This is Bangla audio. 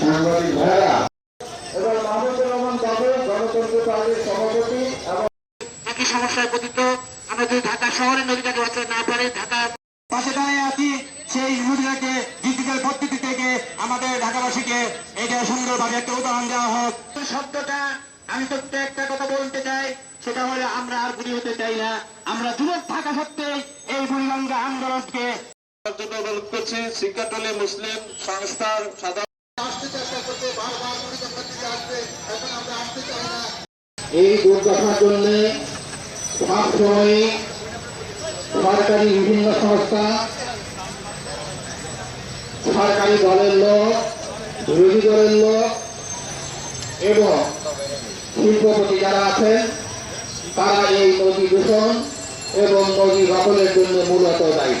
সাংবাদিক ভাইরা এবার সভাপতি এবং একই সমস্যায় পতিত আমরা যদি ঢাকা শহরের নদীটাকে বাঁচাতে না পারে ঢাকা পাশে দাঁড়িয়ে আছি সেই নদীটাকে ডিজিটাল পদ্ধতি থেকে আমাদের ঢাকাবাসীকে এটা সুন্দরভাবে একটা উদাহরণ দেওয়া হোক। শব্দটা আমি তো একটা কথা বলতে চাই সেটা হলে আমরা আর বুড়ি হতে চাই না। আমরা যুবক থাকা সত্ত্বেও এই বুড়িগঙ্গা আন্দোলনকে জন্য অনুরোধ করছি শিক্ষাটলে মুসলিম সংস্থার সাধারণ এই দুর্দশার জন্য সবসময় সরকারি বিভিন্ন সংস্থা, সরকারি দলের লোক, বিরোধী দলের লোক এবং শিল্পপতি যারা আছেন, তারা এই নদী দূষণ এবং নদী দখলের জন্য মূলত দায়ী।